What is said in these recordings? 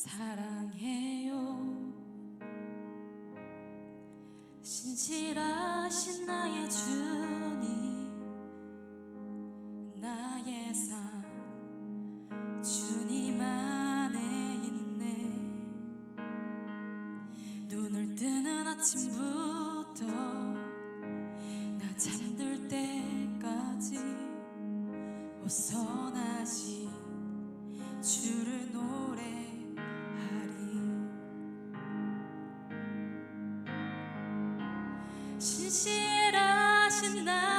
사랑해요. 신실하신 나의 주님 나의 삶 주님 안에 있네. 눈을 뜨는 아침부터 나 잠들 때까지 벗어나지 신실하신 나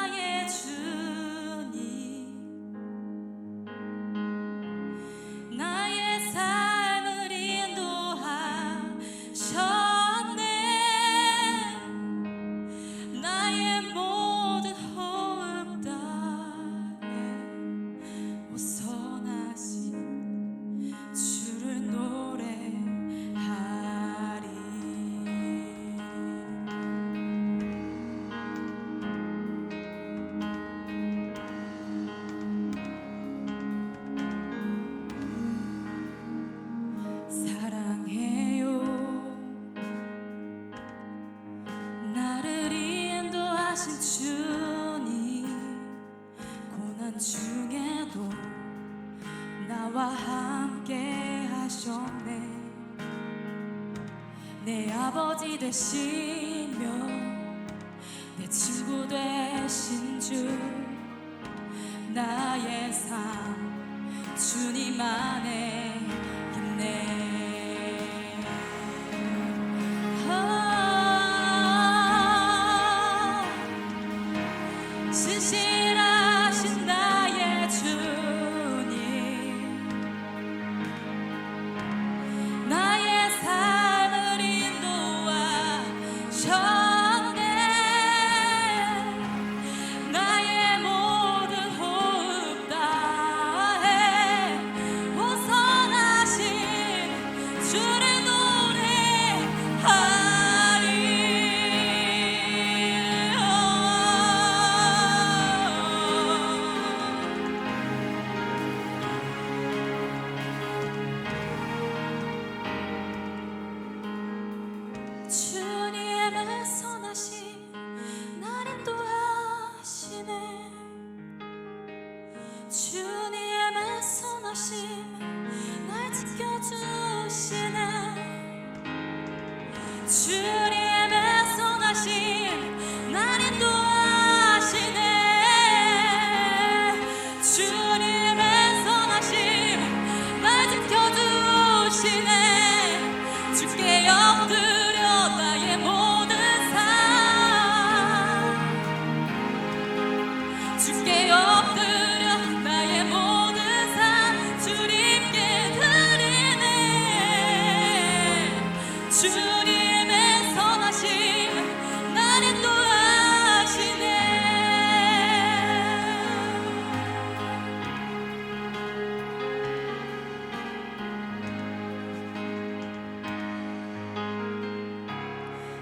중에도 나와 함께 하셨네. 내 아버지 되시며 내 친구 되신 주 나의 삶 주님 안에 주님의 선하심 날 지켜주시네. 주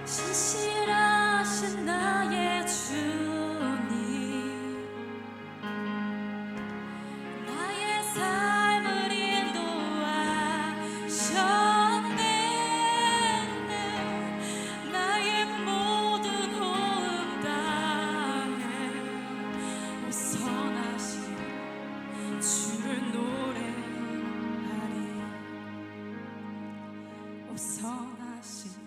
신실하신 나의 주님. 나의 삶을 인도하셨네. 나의 모든 호흡 다해 벗어나신 주를 노래하리. 주를